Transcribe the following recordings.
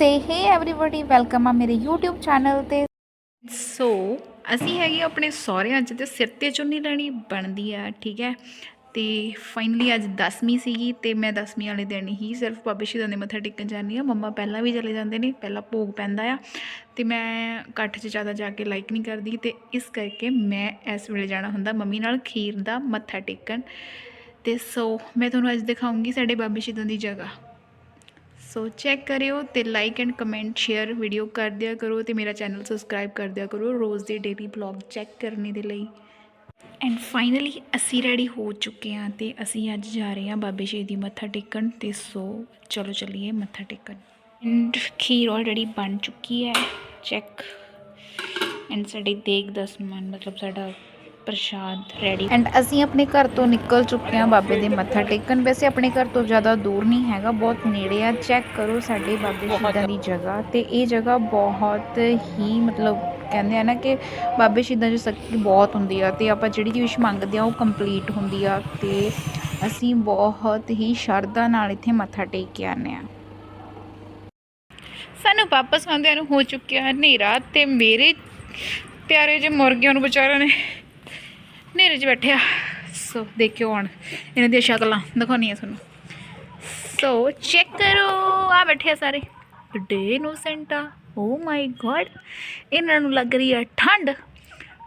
ਸੇ ਹੇ everybody welcome ਆ ਮੇਰੇ YouTube channel ਤੇ ਸੋ ਅਸੀਂ ਹੈਗੇ ਆਪਣੇ ਸਹੁਰਿਆਂ 'ਚ ਤੇ ਸਿਰ ਤੇ ਚੁੰਨੀ ਲੈਣੀ ਬਣਦੀ ਆ ਠੀਕ ਹੈ ਤੇ ਫਾਈਨਲੀ ਅੱਜ 10ਵੀਂ ਸੀਗੀ ਤੇ ਮੈਂ 10ਵੀਂ ਵਾਲੇ ਦਿਨ ਹੀ ਸਿਰਫ ਬਾਬੇ ਸ਼ਹੀਦਾਂ ਦੇ ਮੱਥਾ ਟੇਕਣ ਜਾਂਦੀ ਆ ਮੰਮਾ ਪਹਿਲਾਂ ਵੀ ਚਲੇ ਜਾਂਦੇ ਨੇ ਪਹਿਲਾਂ ਭੋਗ ਪੈਂਦਾ ਆ ਤੇ ਮੈਂ ਇਕੱਠ 'ਚ ਜ਼ਿਆਦਾ ਜਾ ਕੇ ਲਾਈਕ ਨਹੀਂ ਕਰਦੀ ਤੇ ਇਸ ਕਰਕੇ ਮੈਂ ਇਸ ਵੇਲੇ ਜਾਣਾ ਹੁੰਦਾ ਮੰਮੀ ਨਾਲ ਖੀਰ ਦਾ ਮੱਥਾ ਟੇਕਣ ਤੇ ਸੋ ਮੈਂ ਤੁਹਾਨੂੰ ਅੱਜ ਦਿਖਾਉਂਗੀ ਸਾਡੇ ਬਾਬੇ ਸ਼ਹੀਦਾਂ ਦੀ ਜਗ੍ਹਾ ਸੋ ਚੈੱਕ ਕਰਿਓ ਤੇ like and comment share video ਕਰ ਦਿਆ ਕਰੋ ਤੇ ਮੇਰਾ ਚੈਨਲ ਸਬਸਕ੍ਰਾਈਬ ਕਰ ਦਿਆ ਕਰੋ ਰੋਜ਼ ਦੇ ਡੇਲੀ ਬਲੌਗ ਚੈੱਕ ਕਰਨੇ ਦੇ ਲਈ ਐਂਡ ਫਾਈਨਲੀ ਅਸੀਂ ਰੈਡੀ ਹੋ ਚੁੱਕੇ ਹਾਂ ਤੇ ਅਸੀਂ ਅੱਜ ਜਾ ਰਹੇ ਹਾਂ ਬਾਬੇ ਸ਼ਹੀਦ ਦੀ ਮੱਥਾ ਟੇਕਣ ਤੇ ਸੋ ਚਲੋ ਚੱਲੀਏ ਮੱਥਾ ਟੇਕਣ ਐਂਡ ਖੀਰ ਆਲਰੇਡੀ ਬਣ ਚੁੱਕੀ ਹੈ ਚੈੱਕ ਐਂਡ ਸਾਡੇ ਦੇਗ ਦਾ ਸਮਾਨ ਮਤਲਬ ਸਾਡਾ ਪ੍ਰਸ਼ਾਦ ਰੈਡੀ ਐਂਡ ਅਸੀਂ ਆਪਣੇ ਘਰ ਤੋਂ ਨਿਕਲ ਚੁੱਕੇ ਹਾਂ ਬਾਬੇ ਦੇ ਮੱਥਾ ਟੇਕਣ। ਵੈਸੇ ਆਪਣੇ ਘਰ ਤੋਂ ਜ਼ਿਆਦਾ ਦੂਰ ਨਹੀਂ ਹੈਗਾ ਬਹੁਤ ਨੇੜੇ ਆ। ਚੈੱਕ ਕਰੋ ਸਾਡੇ ਬਾਬੇ ਸ਼ਹੀਦਾਂ ਦੀ ਜਗ੍ਹਾ। ਤੇ ਇਹ ਜਗ੍ਹਾ ਬਹੁਤ ਹੀ ਮਤਲਬ ਕਹਿੰਦੇ ਆ ਨਾ ਕਿ ਬਾਬੇ ਸ਼ਹੀਦਾਂ 'ਚ ਸ਼ਕਤੀ ਬਹੁਤ ਹੁੰਦੀ ਆ ਤੇ ਆਪਾਂ ਜਿਹੜੀ ਚੀਜ਼ ਮੰਗਦੇ ਆ ਉਹ ਕੰਪਲੀਟ ਹੁੰਦੀ ਆ ਤੇ ਅਸੀਂ ਬਹੁਤ ਹੀ ਸ਼ਰਧਾ ਨਾਲ ਇੱਥੇ ਮੱਥਾ ਟੇਕ ਕੇ ਆਨੇ ਆ ਸਾਨੂੰ ਵਾਪਸ ਆਉਂਦਿਆਂ ਨੂੰ ਹੋ ਚੁੱਕਿਆ ਹਨੇਰਾ ਤੇ ਮੇਰੇ ਪਿਆਰੇ ਜਿਹੇ ਮੁਰਗਿਆਂ ਨੂੰ ਵਿਚਾਰਿਆਂ ਨੇ ਹਨੇਰੇ 'ਚ ਬੈਠਿਆ ਸੋ ਦੇਖਿਓ ਹੁਣ ਇਹਨਾਂ ਦੀਆਂ ਸ਼ਕਲਾਂ, ਦਿਖਾਉਣੀਆਂ ਤੁਹਾਨੂੰ। ਸੋ ਚੈੱਕ ਕਰੋ, ਆ ਬੈਠੇ ਸਾਰੇ। ਡੇ ਇਨੋਸੈਂਟ ਆ ਓ ਮਾਈ ਗॉड ਇਹਨਾਂ ਨੂੰ ਲੱਗ ਰਹੀ ਆ ਠੰਡ।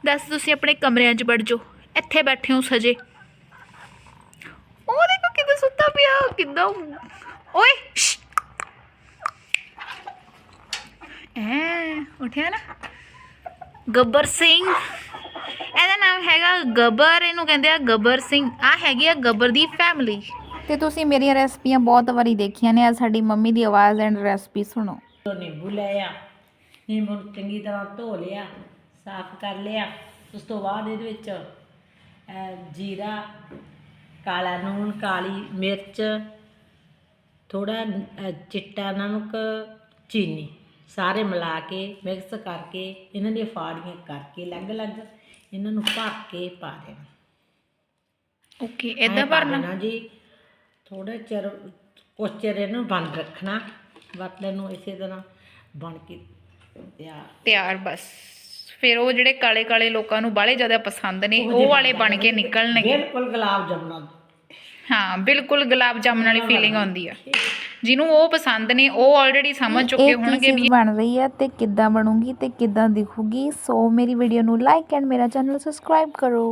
ਦੱਸ ਤੁਸੀਂ ਆਪਣੇ ਕਮਰਿਆਂ 'ਚ ਵੜ ਜਾਓ, ਇੱਥੇ ਬੈਠੇ ਹੋ ਸਜੇ। ਉਹ ਦੇਖੋ ਕਿੱਦਾਂ ਸੁੱਤਾ ਪਿਆ, ਕਿੱਦਾਂ ਓਏ, ਸ਼ਸ਼। ਐ, ਉਠਿਆ ਨਾ। ਗੱਬਰ ਸਿੰਘ। ਇਹਦਾ ਨਾਮ ਹੈਗਾ ਗੱਬਰ ਇਹਨੂੰ ਕਹਿੰਦੇ ਆ ਗੱਬਰ ਸਿੰਘ। ਆ ਹੈਗੀ ਆ ਗੱਬਰ ਦੀ ਫੈਮਿਲੀ ਤੇ ਤੁਸੀਂ ਮੇਰੀਆਂ ਰੈਸਪੀਆਂ ਬਹੁਤ ਵਾਰੀ ਦੇਖੀਆਂ ਨੇ ਆ ਸਾਡੀ ਮੰਮੀ ਦੀ ਆਵਾਜ਼ ਐਂਡ ਰੈਸਪੀ ਸੁਣੋ। ਨਿੰਬੂ ਲਿਆ ਨਿੰਬੂ ਨੂੰ ਚੰਗੀ ਤਰ੍ਹਾਂ ਧੋ ਲਿਆ ਸਾਫ਼ ਕਰ ਲਿਆ। ਉਸ ਤੋਂ ਬਾਅਦ ਇਹਦੇ ਵਿੱਚ ਅਹ, ਜੀਰਾ ਕਾਲਾ ਨੂਣ ਕਾਲੀ ਮਿਰਚ ਥੋੜਾ ਚਿੱਟਾ ਨਮਕ ਚੀਨੀ। ਸਾਰੇ ਮਿਲਾ ਕੇ ਮਿਕਸ ਕਰਕੇ ਇਹਨਾਂ ਦੀਆਂ ਫਾੜੀਆਂ ਕਰਕੇ ਅਲੱਗ-ਅਲੱਗ ਇਹਨਾਂ ਨੂੰ ਭਰ ਕੇ ਪਾ ਦੇਣਾ। ਓਕੇ ਐਂ ਇਦਾਂ ਪਾ ਭਰਨਾ? ਦੇਣਾ ਜੀ। ਥੋੜਾ ਚਿਰ ਕੁਛ ਚਿਰ ਇਹਨੂੰ ਬੰਦ ਰੱਖਣਾ। ਬਰਤਨ ਨੂੰ ਇਸੇ ਤਰ੍ਹਾਂ ਬਣ ਕੇ ਤਿਆਰ। ਤਿਆਰ ਬਸ। ਫਿਰ ਉਹ ਜਿਹੜੇ ਕਾਲੇ ਕਾਲੇ ਲੋਕਾਂ ਨੂੰ ਬਾਹਲੇ ਜ਼ਿਆਦਾ ਪਸੰਦ ਨੇ ਉਹ ਵਾਲੇ ਬਣ ਕੇ ਨਿਕਲਣਗੇ। ਬਿਲਕੁਲ ਗੁਲਾਬ ਜਾਮਣਾ। ਹਾਂ ਬਿਲਕੁਲ ਗੁਲਾਬ ਜਾਮਨ ਵਾਲੀ ਫੀਲਿੰਗ ਆਉਂਦੀ ਆ। ਜਿਹਨੂੰ ਉਹ ਪਸੰਦ ਨੇ ਉਹ ਆਲਰੇਡੀ ਸਮਝ ਚੁੱਕੇ ਹੋਣਗੇ ਵੀ ਬਣ ਰਹੀ ਹੈ ਤੇ ਕਿੱਦਾਂ ਬਣੂਗੀ ਤੇ ਕਿੱਦਾਂ ਦਿਖੂਗੀ। ਸੋ ਮੇਰੀ ਵੀਡੀਓ ਨੂੰ ਲਾਈਕ ਐਂਡ ਮੇਰਾ ਚੈਨਲ ਸਬਸਕ੍ਰਾਈਬ ਕਰੋ।